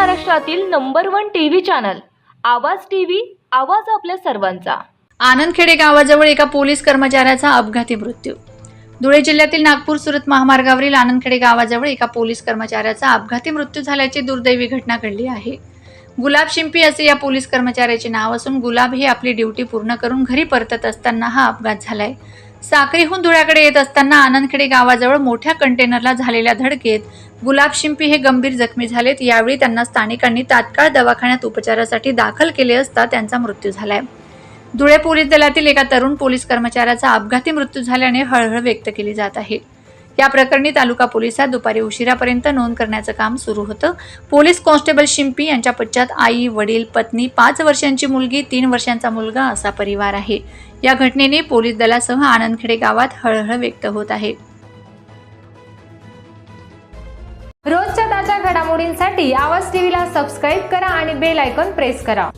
महाराष्ट्रातील number one TV channel Awaaz TV Awaaz आपल्या सर्वांचा. आनंदखेडे गावाजवळ एका पोलीस कर्मचाऱ्याचा अपघाती मृत्यू. धुळे जिल्ह्यातील नागपूर सुरत महामार्गावरील आनंदखेडे गावाजवळ एका पोलीस कर्मचाऱ्याचा अपघाती मृत्यू झाल्याची दुर्दैवी घटना घडली आहे. गुलाब शिंपी असे या पोलीस कर्मचाऱ्याचे नाव असून गुलाब हे आपली ड्युटी पूर्ण करून घरी परतत असताना हा अपघात झालाय. साक्रीहून धुळ्याकडे येत असताना आनंदखेडे गावाजवळ मोठ्या कंटेनरला झालेल्या धडकेत गुलाब शिंपी हे गंभीर जखमी झालेत. यावेळी त्यांना स्थानिकांनी तात्काळ दवाखान्यात उपचारासाठी दाखल केले असता त्यांचा मृत्यू झालाय. धुळे पोलीस दलातील एका तरुण पोलीस कर्मचाऱ्याचा अपघाती मृत्यू झाल्याने हळहळ व्यक्त केली जात आहे. या प्रकरणी तालुका पोलिसात दुपारी उशिरापर्यंत नोंद करण्याचं काम सुरू होतं. पोलीस कॉन्स्टेबल शिंपी यांच्या पश्चात आई वडील पत्नी पाच वर्षांची मुलगी तीन वर्षांचा मुलगा असा परिवार आहे. या घटनेने पोलीस दलासह आनंदखेडे गावात हळहळ व्यक्त होत आहे. रोजच्या ताज्या घडामोडींसाठी आवाज टीव्हीला सबस्क्राईब करा आणि बेल आयकॉन प्रेस करा.